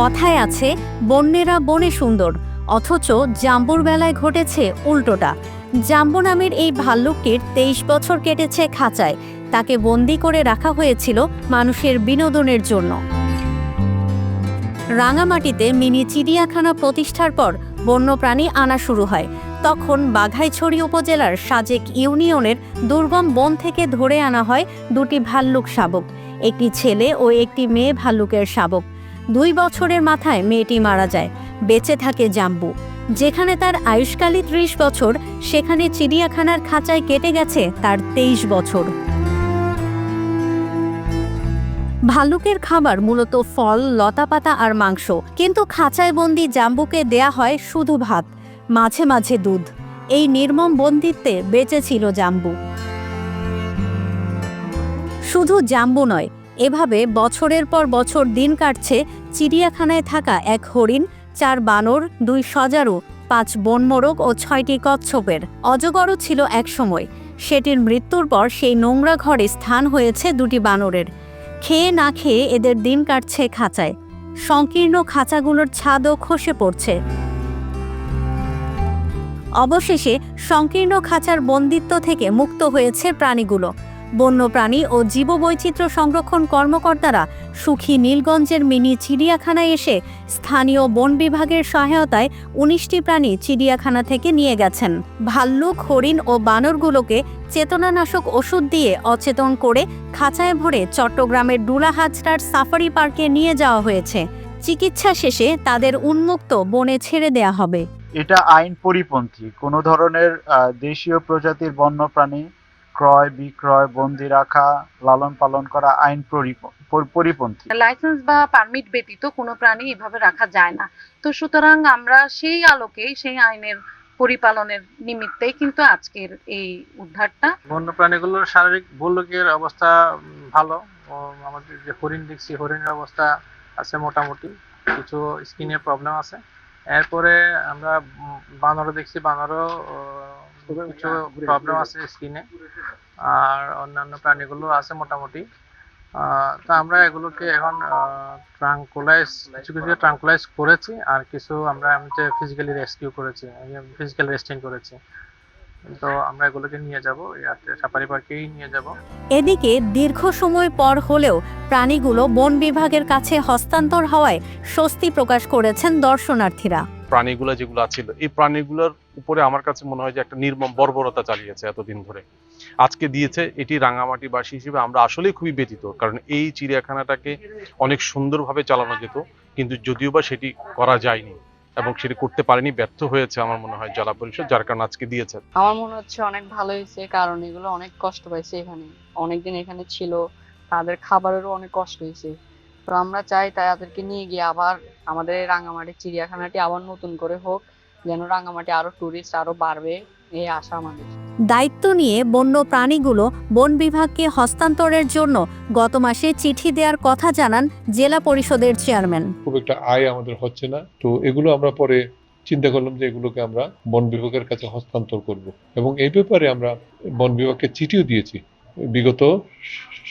কথায় আছে, বন্যেরা বনে সুন্দর, অথচ জাম্বুর বেলায় ঘটেছে উল্টোটা। জাম্বু নামের এই ভাল্লুকটির তেইশ বছর কেটেছে খাঁচায়। তাকে বন্দি করে রাখা হয়েছিল মানুষের বিনোদনের জন্য। রাঙামাটিতে মিনি চিড়িয়াখানা প্রতিষ্ঠার পর বন্যপ্রাণী আনা শুরু হয়। তখন বাঘাইছড়ি উপজেলার সাজেক ইউনিয়নের দুর্গম বন থেকে ধরে আনা হয় দুটি ভাল্লুক শাবক, একটি ছেলে ও একটি মেয়ে ভাল্লুকের শাবক। দুই বছরের মাথায় মেয়েটি মারা যায়। বেঁচে থাকে জাম্বু। যেখানে তার আয়ুষ্কালী ত্রিশ বছর, সেখানে চিড়িয়াখানার খাঁচায় কেটে গেছে তার তেইশ বছর। ভাল্লুকের খাবার মূলত ফল, লতাপাতা আর মাংস। কিন্তু খাঁচায় বন্দি জাম্বুকে দেয়া হয় শুধু ভাত, মাঝে মাঝে দুধ। এই নির্মম বন্দিত্বে বেঁচে ছিল জাম্বু। শুধু জাম্বু নয় এভাবে বছরের পর বছর দিন কাটছে, চিড়িয়াখানায় থাকা এক হরিণ, চার বানর, দুই সজারু, পাঁচ বনমোরগ ও ছয়টি কচ্ছপের। অজগরও ছিল একসময় সেটির মৃত্যুর পর সেই নোংরা ঘরে স্থান হয়েছে দুটি বানরের। খেয়ে না খেয়ে এদের দিন কাটছে খাঁচায়। সংকীর্ণ খাঁচাগুলোর ছাদও খসে পড়ছে। অবশেষে সংকীর্ণ খাঁচার বন্দিত্ব থেকে মুক্ত হয়েছে প্রাণীগুলো। বন্যপ্রাণী ও জীববৈচিত্র্য সংরক্ষণ কর্মকর্তারা সুখী নীলগঞ্জের মিনি চিড়িয়াখানায় এসে স্থানীয় বন বিভাগের সহায়তায় উনিশটি প্রাণী চিড়িয়াখানা থেকে নিয়ে গেছেন। ভাল্লুক, হরিণ ও বানরগুলোকে চেতনানাশক ওষুধ দিয়ে অচেতন করে খাঁচায় ভরে চট্টগ্রামের ডুলাহাজরার সাফারি পার্কে নিয়ে যাওয়া হয়েছে। চিকিৎসা শেষে তাদের উন্মুক্ত বনে ছেড়ে দেয়া হবে। এটা আইন পরিপন্থী। কোনো ধরনের দেশীয় প্রজাতির বন্যপ্রাণী ক্রয় বিক্রয় বন্দি রাখা লালন পালন করা আইন পরিপ- পরিপন্থী। লাইসেন্স বা পারমিট ব্যতীত কোনো প্রাণী এভাবে রাখা যায় না। তো সুতরাং আমরা সেই আলোকেই সেই আইনের পরিপালনের নিমিত্তে কিন্তু আজকের এই উদ্ধারটা বন্যপ্রাণীগুলোর শারীরিক ভূলোকের অবস্থা ভালো। আমাদের যে হরিণ দেখছি হরিণের অবস্থা আছে মোটামুটি। কিছু স্কিনের প্রবলেম আছে। এরপরে আমরা বানরও দেখছি। বানরও কিছু প্রবলেম আছে স্কিনে আর অন্যান্য প্রাণীগুলো আছে মোটামুটি। তো আমরা এগুলোকে এখন ট্রাঙ্কুলাইজ কিছু কিছু ট্রাঙ্কুলাইজ করেছি। আর কিছু আমরা এমনিতে ফিজিক্যালি রেস্কিউ করেছি ফিজিক্যাল রেস্টিং করেছি। তো আমরা এগুলোকে নিয়ে যাব ইয়াতে সাফারি পার্কেই নিয়ে যাব। এদিকে দীর্ঘ সময় পর হলেও প্রাণীগুলো বন বিভাগের কাছে হস্তান্তর হওয়ায় স্বস্তি প্রকাশ করেছেন দর্শনার্থীরা। প্রাণীগুলো যেগুলো ছিল এই প্রাণীগুলোর উপরে আমার কাছে মনে হয় যে একটা নির্মম বর্বরতা চালিয়েছে এতদিন ধরে। আজকে দিয়েছে, এটি রাঙামাটিবাসী হিসেবে আমরা আসলেই খুবই ব্যতীত কারণ এই চিড়িয়াখানাটাকে অনেক সুন্দরভাবে চালানো যেত, কিন্তু যদিও বা সেটি করা যায়নি এবং সেটি করতে পারেনি, ব্যর্থ হয়েছে আমার মনে হয় জেলা পরিষদ, যার কারণে আজকে দিয়েছে। আমার মনে হচ্ছে অনেক ভালো হয়েছে, কারণ এগুলো অনেক কষ্ট পাইছে এখানে। অনেকদিন এখানে ছিল, তাদের খাবারেরও অনেক কষ্ট হয়েছে। তো আমরা চাই তাদেরকে নিয়ে গিয়ে আবার আমাদের এই রাঙামাটি চিড়িয়াখানাটি আবার নতুন করে হোক যেন রাঙামাটি আরও টুরিস্ট আরও বাড়বে এই আশা আমাদের। দায়িত্ব নিয়ে বন্য প্রাণীগুলো বন বিভাগকে হস্তান্তরের জন্য গত মাসে চিঠি দেওয়ার কথা জানান জেলা পরিষদের চেয়ারম্যান। খুব একটা আয় আমাদের হচ্ছে না। তো এগুলো আমরা পরে চিন্তা করলাম যে এগুলোকে আমরা বন বিভাগের কাছে হস্তান্তর করব। এবং এই ব্যাপারে আমরা বন বিভাগকে চিঠিও দিয়েছি। বিগত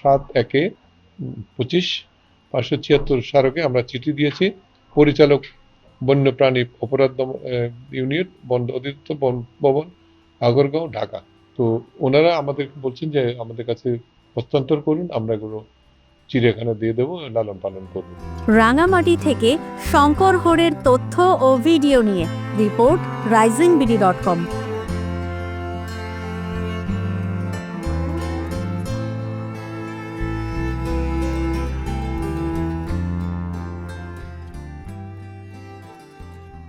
সাত একে পঁচিশ পাঁচশো ছিয়াত্তর স্মারকে আমরা চিঠি দিয়েছি। পরিচালক বন্যপ্রাণী অপরাধ ইউনিট, বন অধিদপ্তর, বন ভবন, আগরগাঁও, ঢাকা। তো ওনারা আমাদের বলছেন যে আমাদের কাছে হস্তান্তর করুন, আমরা এগুলো চিড়িয়াখানা দিয়ে দেবো, লালন পালন করব। রাঙামাটি থেকে শঙ্কর হোরের তথ্য ও ভিডিও নিয়ে, report, Rising BD dot com.